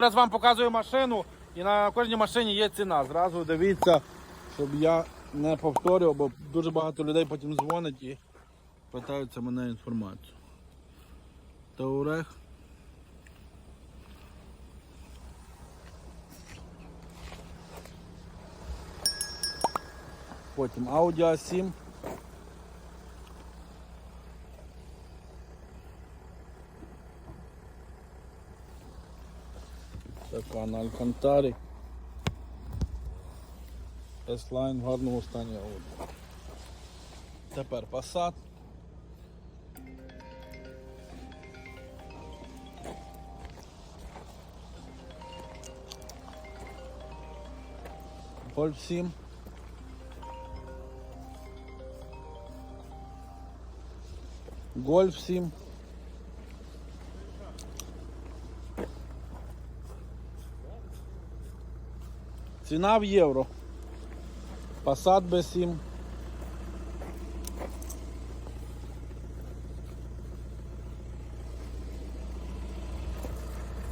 Зараз вам показую машину, і на кожній машині є ціна. Зразу дивіться, щоб я не повторював, бо дуже багато людей потім дзвонять і питаються мене інформацію. Таурех. Потім Audi A7. Така на Алькантарі. S-Line в гарному стані Audi. Тепер Passat. Golf 7. Golf 7. Ціна в євро. Passat B7.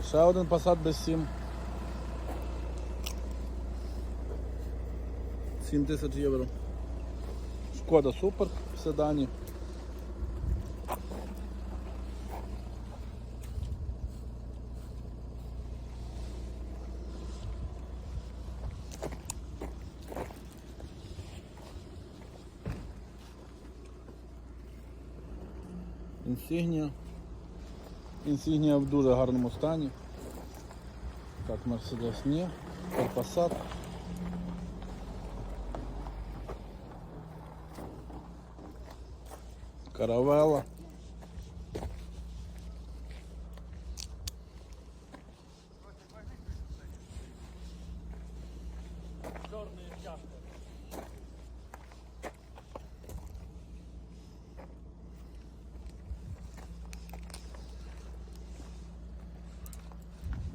Ще один Passat B7. 7 тисяч євро. Шкода Супер в седані. Інсігнія. Інсігнія в дуже гарному стані. Так, Mercedes ні. Так, Passat. Каравела.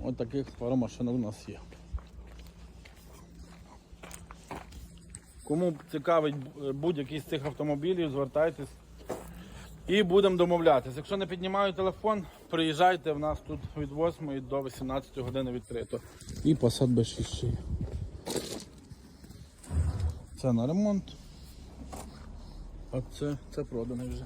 Ось таких пару машинок у нас є. Кому цікавить будь-який з цих автомобілів, звертайтесь і будемо домовлятися. Якщо не піднімаю телефон, приїжджайте в нас тут від 8 до 18 години відкрито. І посад без ще. Це на ремонт. А це, це проданий вже.